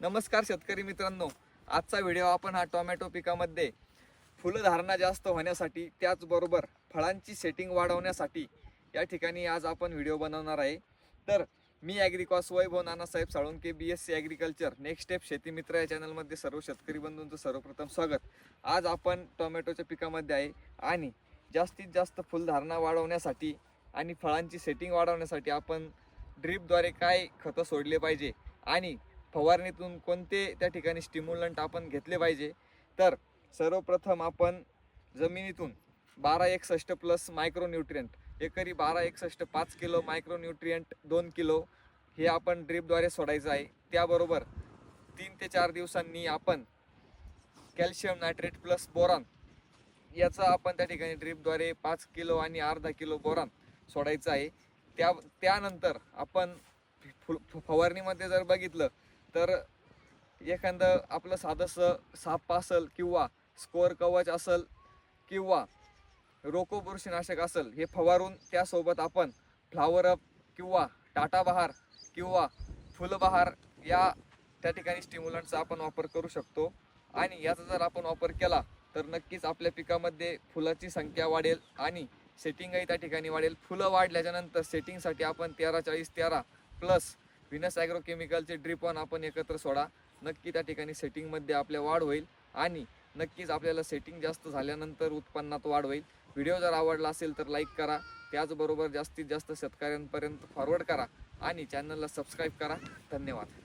नमस्कार शेतकरी मित्रांनो. आजचा व्हिडिओ आपण हा टोमॅटो पिकामध्ये फुलधारणा जास्त होण्यासाठी त्याचबरोबर फळांची सेटिंग वाढवण्यासाठी या ठिकाणी आज आपण व्हिडिओ बनवणार आहे. तर मी ॲग्रिकॉस Vaibhav Nanasaheb Salunke B S C agriculture next step Shetimitra या चॅनलमध्ये सर्व शेतकरी बंधूंचं सर्वप्रथम स्वागत. आज आपण टोमॅटोच्या पिकामध्ये आहे आणि जास्तीत जास्त फुलधारणा वाढवण्यासाठी आणि फळांची सेटिंग वाढवण्यासाठी आपण ड्रीपद्वारे काय खतं सोडले पाहिजे आणि फवारणीतून कोणते त्या ठिकाणी स्टिम्युलंट आपण घेतले पाहिजे? तर सर्वप्रथम आपण जमिनीतून बारा एकसष्ट प्लस मायक्रोन्यूट्रियंट एकरी बारा एकसष्ट पाच किलो मायक्रोन्यूट्रियंट दोन किलो हे आपण ड्रीपद्वारे सोडायचं आहे. त्याबरोबर तीन ते चार दिवसांनी आपण कॅल्शियम नायट्रेट प्लस बोरान याचा आपण त्या ठिकाणी ड्रीपद्वारे पाच किलो आणि अर्धा किलो बोरान सोडायचं आहे. त्या त्यानंतर आपण फुल फ- फवारणीमध्ये जर बघितलं तर एखादं आपलं साधंसं साप असेल किंवा स्कोअर कवच असेल किंवा रोको बुरशीनाशक असेल हे फवारून त्यासोबत आपण फ्लावर अप किंवा टाटा बहार किंवा फुलबहार या त्या ठिकाणी स्टिम्युलंटचा आपण वापर करू शकतो. आणि याचा जर आपण वापर केला तर नक्कीच आपल्या पिकामध्ये फुलाची संख्या वाढेल आणि सेटिंगही त्या ठिकाणी वाढेल. फुलं वाढल्याच्यानंतर सेटिंगसाठी आपण तेरा चाळीस तेरा प्लस विनस ॲग्रोकेमिकलचे ड्रिप आपण एकत्र सोडा. नक्की त्या ठिकाणी सेटिंगमध्ये आपल्या वाढ होईल आणि नक्कीच आपल्याला सेटिंग जास्त झाल्यानंतर उत्पन्नात वाढ होईल. व्हिडिओ जर आवडला असेल तर लाईक करा. त्याचबरोबर जास्तीत जास्त शेतकऱ्यांपर्यंत फॉरवर्ड करा आणि चॅनलला सबस्क्राईब करा. धन्यवाद.